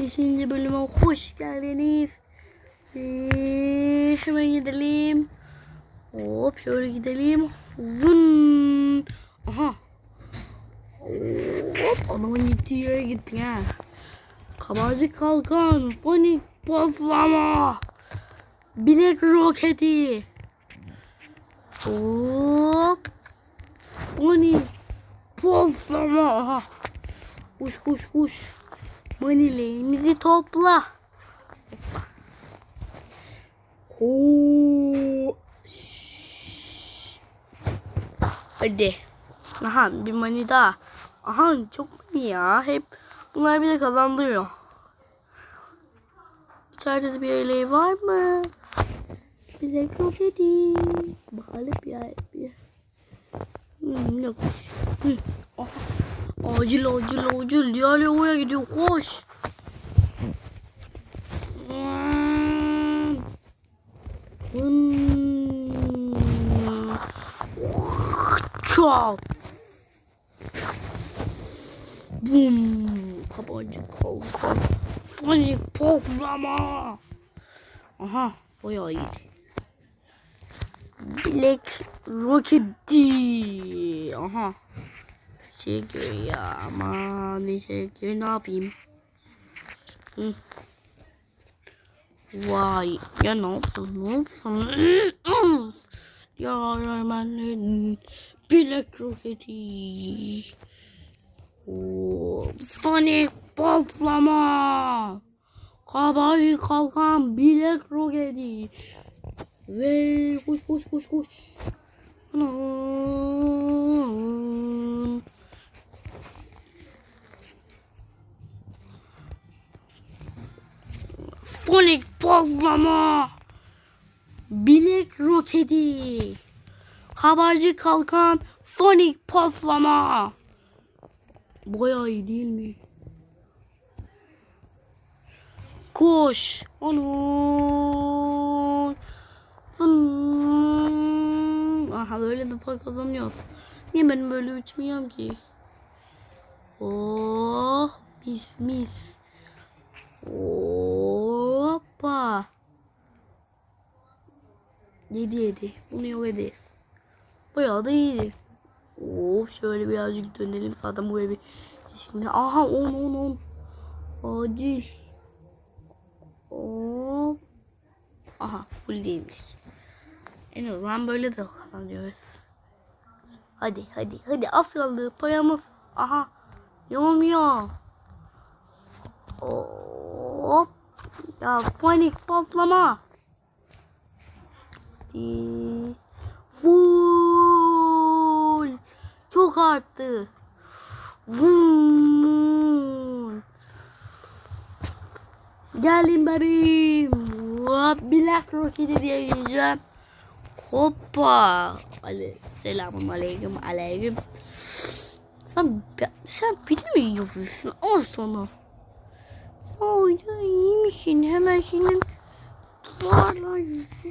Beşinci bölüme hoş geldiniz. Ee, hemen gidelim. Hop şöyle gidelim. Vın. Aha. Hop adamın gittiği yere gitti ha. Kabarcık kalkan. Fonik patlama. Bilek roketi. Hop. Fonik patlama. Aha. Kuş kuş kuş. Manileğimizi topla. Oo. Şşş. Hadi. Aha bir mani daha. Aha çok mani ya. Hep bunlar bile kazandırıyor. İçeride de bir eleği var mı? Bilek roketi. Bakalım ya. Bir. Hmm, yok. Hı. Aha. Acil acil acil. Diğer yuvaya gidiyor. Koş. Çap. Bum. Kabancı kalkan. Sonic patlama. Aha. Bayağı iyiydi. Bilek roketi. Aha. Teşekkür ya aman teşekkür ne yapayım? Hı. Vay ya ne yaptın ne yaptın? ya hemen bilek roketi. Sonic patlama. Kabarcık kalkan bilek roketi. Ve koş koş koş koş. Anam. Sonic patlama. Bilek roketi. Kabarcık kalkan Sonic patlama. Bayağı iyi değil mi? Koş. Onu. Hmm. Aha böyle de para kazanıyoruz. Niye ben böyle uçmuyorum ki? Oh mis mis. Hoppa. Yedi yedi. Bunu yok ederiz. Bayağı da iyiydi. Oh şöyle birazcık dönelim. Zaten buraya bir şimdi. Aha 10 10 10. Acil. Hop. Aha full değilmiş. En azından böyle de kazanıyoruz. Hadi hadi hadi az kaldı paramız. Aha olmuyor. Hop. Ya Sonic patlama. Full. Çok arttı. Vum. Gelin bebeğim. Hop, Black Rocket'i diye yiyeceğim. Hoppa. Ale Selamun aleyküm aleyküm. Sen, sen beni mi yiyorsun? Al sana. Ya iyi misin? Hemen senin duvarla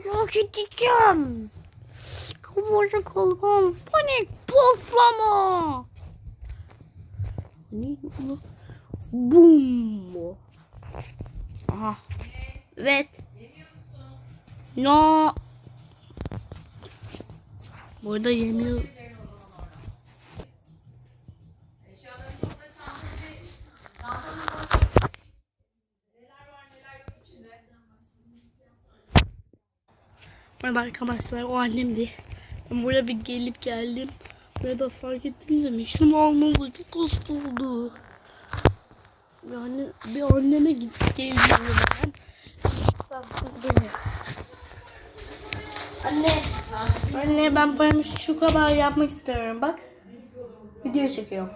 yok edeceğim. Kabaca kalkan Sonic patlama. Ne bu? Boom. Aha. Evet. No. Burada yemiyor. Merhaba arkadaşlar o annemdi. Ben buraya bir gelip geldim. Buraya da fark ettim de mi? Şunu almamız çok hasta oldu. Yani bir anneme git geliyorum ben. Anne. Anne ben paramı şu kadar yapmak istiyorum bak. Video çekiyorum.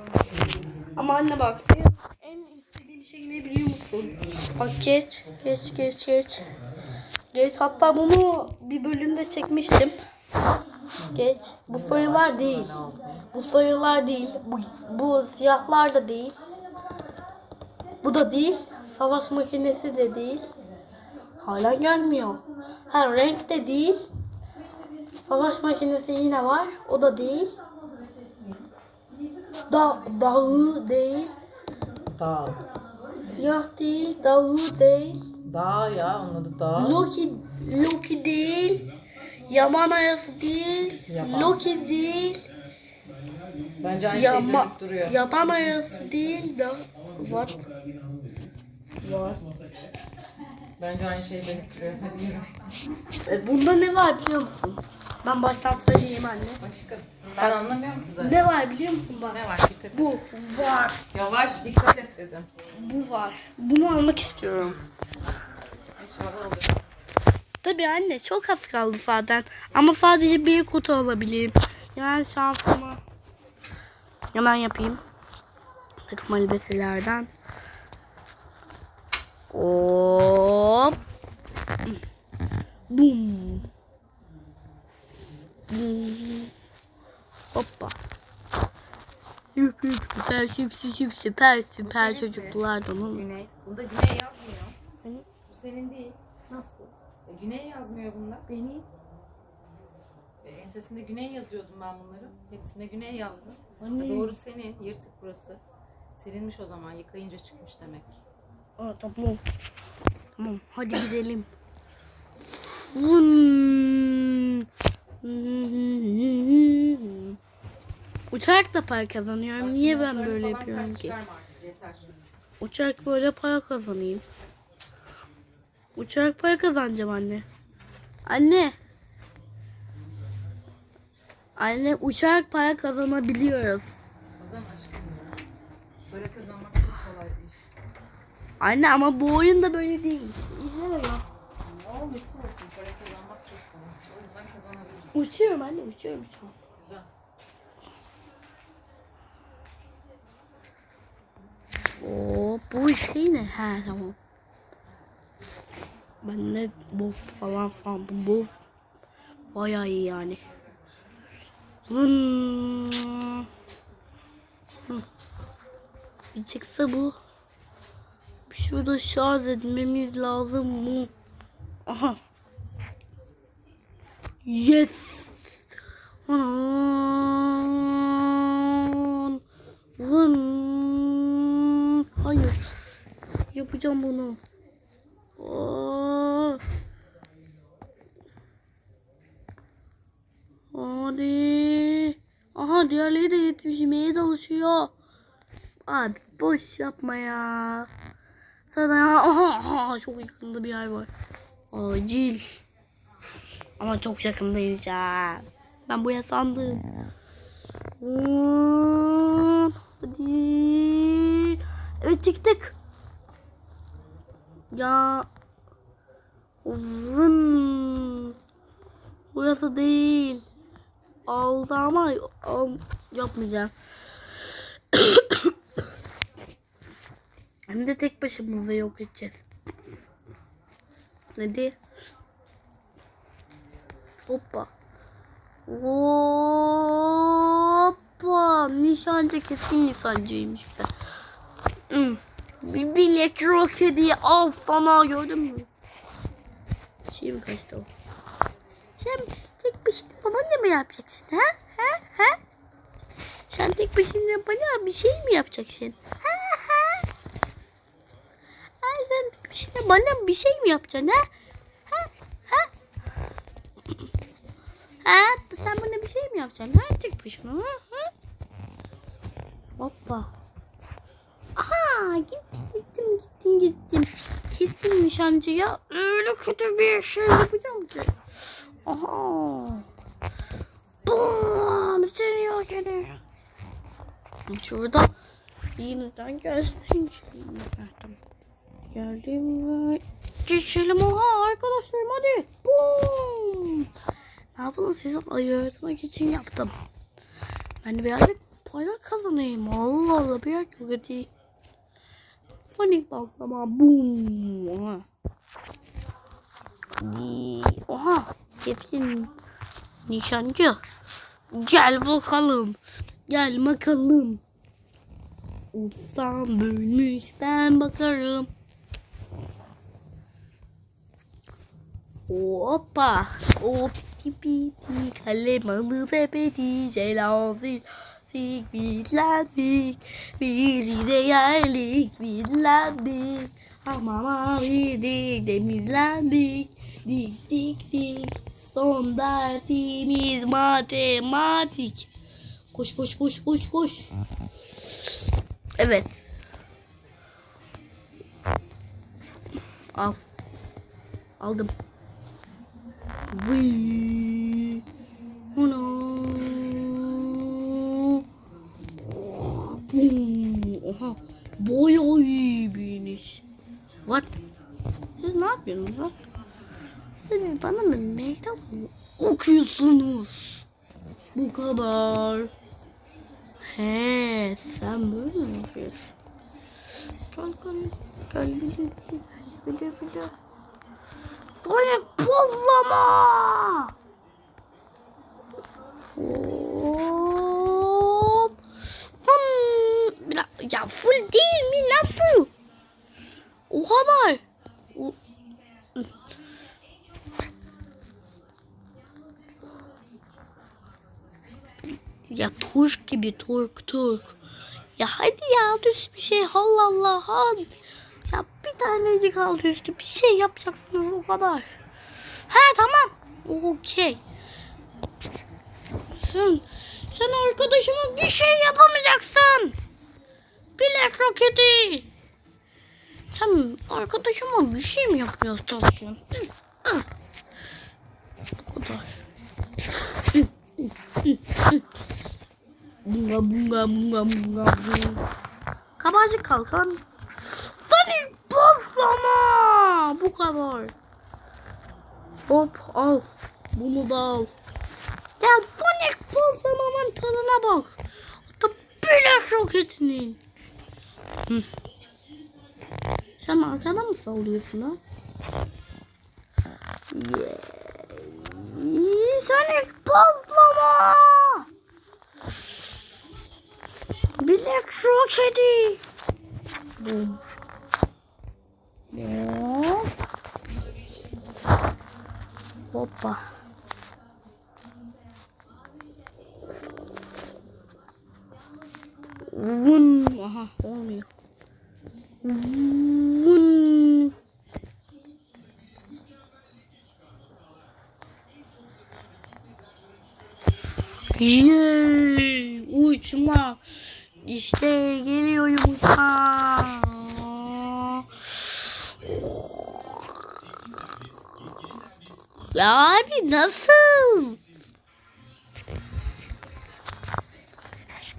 Ama anne bak en, en istediğim şey ne biliyor musun? Bak geç geç geç geç. Geç hatta bunu bir bölümde çekmiştim. Geç. Bu sayılar değil. Bu sayılar değil. Bu, bu siyahlar da değil. Bu da değil. Savaş makinesi de değil. Hala gelmiyor. Ha renk de değil. Savaş makinesi yine var. O da değil. Da dağı değil. Dağ. Siyah değil, Davul değil, Dağ ya onun adı dağ. Loki, Loki değil, Yaman Ayası değil, Yaban. Loki değil, Bence aynı şey Yama, dönüp duruyor. Yaban Ayası değil de What? What? Bence aynı şey dönüp duruyor. Hadi yürü. E, bunda ne var biliyor musun? Ben baştan söyleyeyim anne. Başka. Ben anlamıyorum ki zaten. Ne var biliyor musun bak? Ne var dikkat et. Bu var. Yavaş dikkat et dedim. Bu var. Bunu almak istiyorum. Tabii anne çok az kaldı zaten. Ama sadece bir kutu alabilirim. Yani şansıma. Hemen yapayım. Takım elbiselerden. Hop. Bum. Hoppa. Süper süper süper süper süper süper çocuklar da onun. Güney. Bunda güney yazmıyor. Hani? Bu senin değil. Güney yazmıyor bunda. Benim. E, ensesinde güney yazıyordum ben bunları. Hepsine güney yazdım. Anne. E, doğru senin. Yırtık burası. Silinmiş o zaman. Yıkayınca çıkmış demek. Aa, tamam. Tamam hadi gidelim. Uçarak da para kazanıyorum. Niye ben böyle yapıyorum ki? Uçarak böyle para kazanayım. Uçarak para kazanacağım anne. Anne. Anne uçarak para kazanabiliyoruz. Kazan aşkım. Para kazanmak çok kolay bir iş. Anne ama bu oyun da böyle değil. İzle ya. Ne olursa olsun para kazanmak çok kolay. O yüzden kazanabilirsin. Uçuyorum anne uçuyorum şu an. Güzel. Oo, bu şey ne? He tamam. Ben de boss falan sandım. Boss bayağı iyi yani. Vın. Bir çıksa bu. Şurada şarj etmemiz lazım mı? Aha. Yes. Anan. Vın. Hayır. Yapacağım bunu. Aa. Hadi. Diğerleri de yetişmeye çalışıyor. Abi boş yapma ya. Zaten aha, aha çok yakında bir yer var. Acil. Ama çok yakında ineceğim. Ben buraya sandım. Hadi. Evet çıktık. Ya. Vın. Burası değil. Aldı ama al, yapmayacağım. Hem de tek başımıza yok edeceğiz. Hadi. Hoppa. Hoppa. Nişancı kesin nişancıymış be. Hmm. Bir bilek roketi al sana gördün mü? Şeyim kaçtı o. Sen başına babanla mı yapacaksın ha? Ha? Ha? Sen tek başına bana bir şey mi yapacaksın? Ha? Ha? Ha? Sen tek başına bana bir şey mi yapacaksın ha? Ha? Ha? Ha? Sen bana bir şey mi yapacaksın ha? Tek başına ha? ha? Hoppa. Aha gittim gittim gittim gittim. Kesin nişancıya öyle kötü bir şey yapacağım ki. Aha. Seni seni. Şurada yeniden gelsin. Geldim mi? Geçelim oha arkadaşlarım hadi. Bum. Ne yapalım sizi ayırtmak için yaptım. Ben de birazcık para kazanayım. Allah Allah bir yok hadi. Sonic balklama boom. Oha. Oha. Yetkin nişancı. Gel bakalım. Gel bakalım. Ustam bölmüş ben bakarım. Hoppa. Hop piti piti kalem alı sepeti jelazi. bitlendik, bitlendik. Biz yine geldik, bitlendik. Hamama bildik, temizlendik. Dik dik dik. Son dersimiz matematik. Koş koş koş koş koş. Evet. Al. Aldım. Vıy. Ana. Oha. Bayağı iyi. What? Siz ne yapıyorsunuz? Bana mı meydan okuyorsunuz? Bu kadar. He, sen böyle mi yapıyorsun? Gel gel gel gel gel gel. Böyle bollama. Hop. Hmm. Ya full değil mi? Nasıl? O kadar. O- Ya Turk gibi Turk Turk. Ya hadi ya düz bir şey Allah Allah hadi. Ya bir tanecik kaldı üstü bir şey yapacaksınız o kadar. He tamam. Okey. Sen, sen arkadaşıma bir şey yapamayacaksın. Bilek roketi. Sen arkadaşıma bir şey mi yapıyorsun? Bu kadar. Bunga bunga bunga bunga bunga. Kabarcık kalkan. Sonic bozdama. Bu kadar. Hop al. Bunu da al. Gel Sonic bozlamamın tadına bak. Hatta bilek roketinin. Hı. Sen arkadan mı sallıyorsun ha? Yeah. Sonic roketi. Bum. Hop. Hoppa. Vun. Aha olmuyor. Vun. Yay! Uçma. İşte geliyor yumurta. Ya abi nasıl?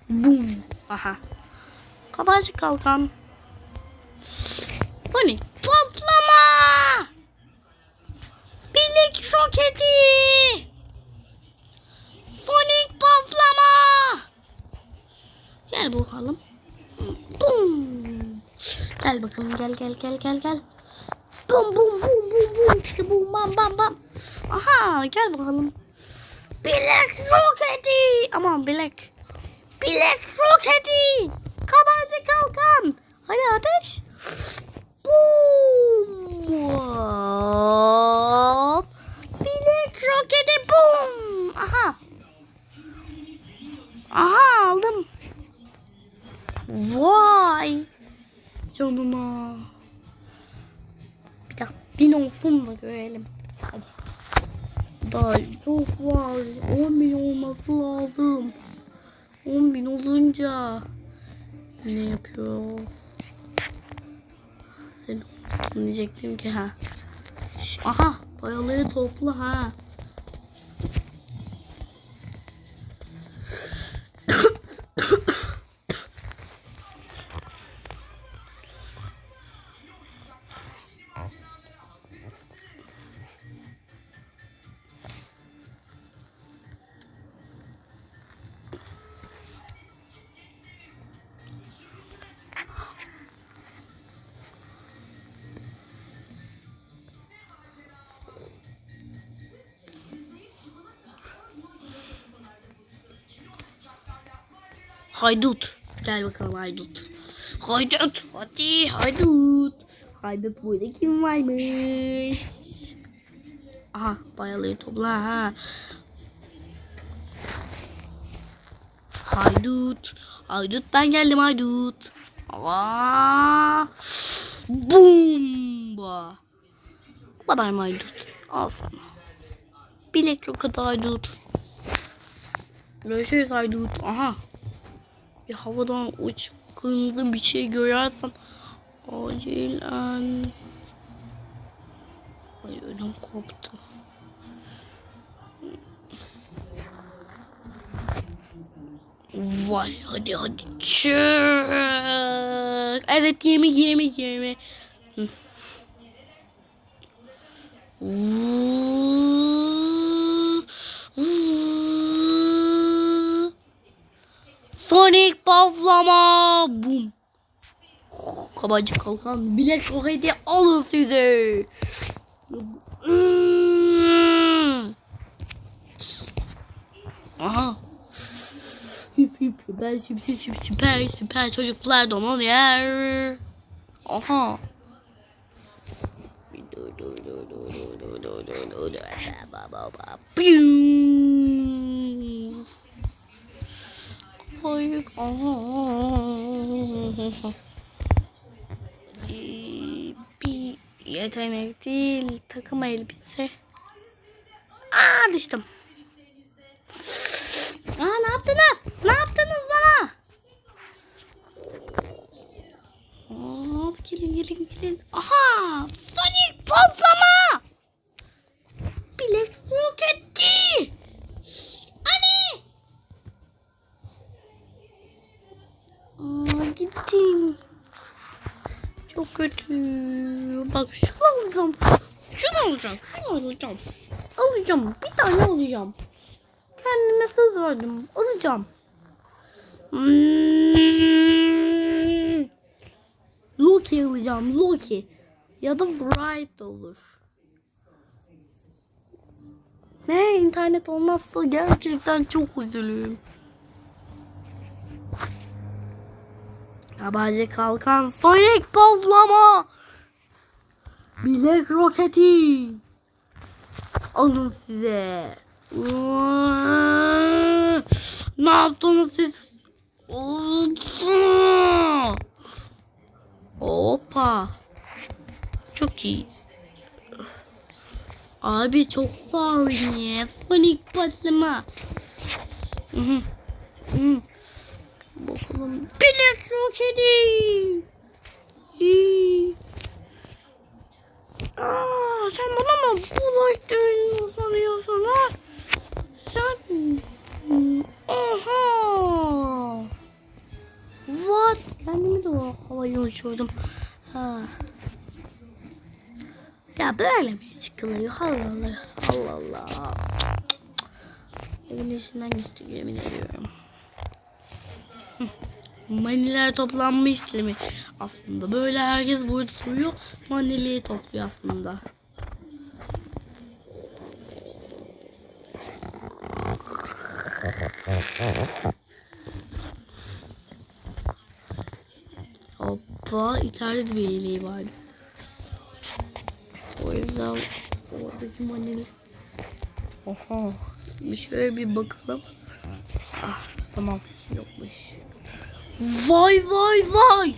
Bum. Aha. Kabarcık kalkan. Sonic Gel bakalım. Gel bakalım gel gel gel gel gel. Bum bum bum bum bum çıkı bum bam bam bam. Aha gel bakalım. Bilek roketi. Aman bilek. Bilek roketi. Kabarcık kalkan. Hadi ateş. Bum. Hop. Bilek roketi bum. Aha. Aha. Vay. Canına. Bir dakika bin olsun da görelim. Hadi. Daha çok var. 10 bin olması lazım. 10 bin olunca ne yapıyor? Sen diyecektim ki ha. Aha paraları topla ha. Haydut. Gel bakalım haydut. Haydut. Hadi haydut. Haydut burada kim varmış? Aha bayağı topla ha. Haydut. Haydut ben geldim haydut. Aa, Bomba. Bu kadar mı haydut? Al sana. Bilek roket haydut. Görüşürüz haydut. Aha. Bir havadan uç kırmızı bir şey görersen acilen Ay ödüm koptu. Vay hadi hadi çık. Evet yemek yemek yemek. Vuuu. Sonic paflama. Bum. Kabancı kalkan bilek roketi alın size. Hmm. Aha. Hüp hüp süper süper süper süper çocuklar donan yer. Aha. Dur dur dur dur dur dur dur dur dur Aha. Ee, Bir yetenek değil takım elbise. Aa düştüm. Aa ne yaptınız? Ne yaptınız bana? Hop gelin gelin gelin. Aha! Sonic patlama! Alacağım. Şunu alacağım. Alacağım. Bir tane alacağım. Kendime söz verdim. Alacağım. Hmm. Loki alacağım. Loki. Ya da Wright olur. Ne internet olmazsa gerçekten çok üzülürüm. Yabancı kalkan Sonic patlama. Bilek roketi. Alın size. Ne yaptınız siz? Hoppa. Çok iyi. Abi çok sağ olun ya. Sonic patlama. Bakalım. Bilek roketi. İyi. Aa, sen bana mı bulaştığını sanıyorsun ha? Sen... Oha! What? Kendimi de o havaya uçurdum. Ha. Ya böyle mi çıkılıyor? Allah Allah. Allah Allah. Evin içinden geçti yemin ediyorum. Maniler toplanma işlemi aslında. Böyle herkes burada duruyor. Manileri topluyor aslında. Hoppa içeride de bir iyiliği vardı. O yüzden oradaki maneli. Oha. Bir şöyle bir bakalım. Ah tamam yokmuş. Vay vay vay.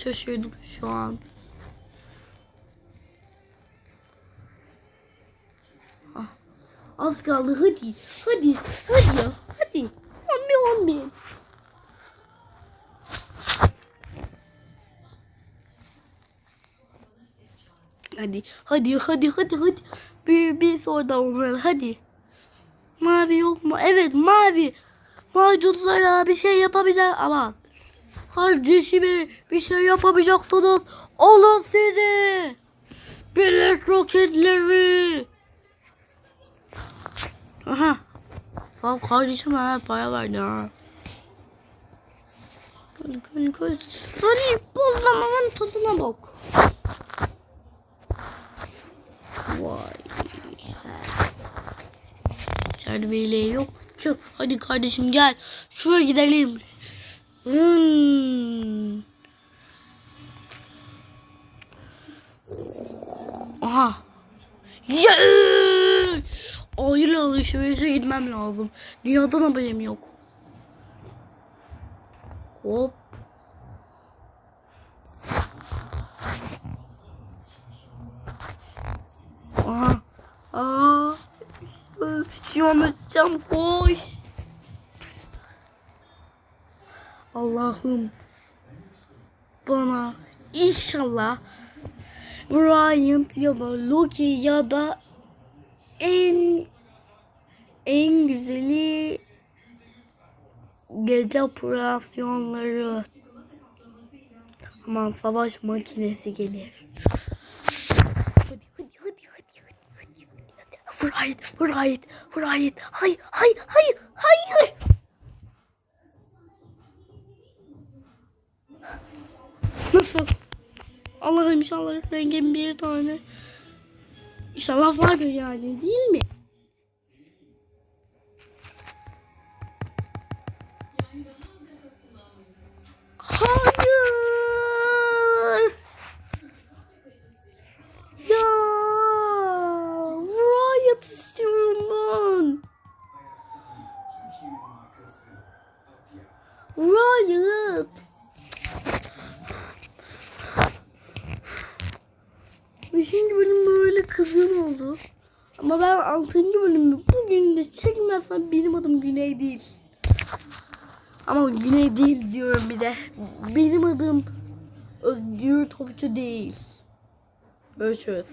Şaşırdım şu an. Ah, Az kaldı hadi. Hadi. Hadi ya. Hadi. On bir. Hadi. Hadi hadi hadi hadi. Bir, bir soru daha olmalı. Hadi. Mavi yok mu? Evet mavi. Maydutlara bir şey yapabilecek ama kardeşime bir şey yapabileceksiniz. Alın sizi. Bilek roketleri. Aha. Ol kardeşim ha para verdi ha. Hadi Hani koy. Sarı bu zamanın tadına bak. Vay. Terbiyeli yok. Çık. Hadi kardeşim gel. Şuraya gidelim. Hmm. Aha. Yeah! Hayır alışverişe gitmem lazım. Dünyadan haberim yok. Hop. Aha. Aa. Uçacağım. Koş. Allah'ım. Bana inşallah Bryant ya da Loki ya da en en güzeli gece operasyonları aman savaş makinesi gelir. Hadi. Bryant, Bryant, Bryant. Hayır, hayır, hayır, hayır. Nasıl? Allah'ım inşallah rengim bir tane. İnşallah vardır yani değil mi? Hayır. Ya Riot istiyorum ben. Riot. Beşinci bölüm böyle kızgın oldu. Ama ben altıncı bölümü bugün de çekmezsem benim adım Güney değil. Güney değil diyorum bir de. Benim adım Özgür Topçu değil. Görüşürüz.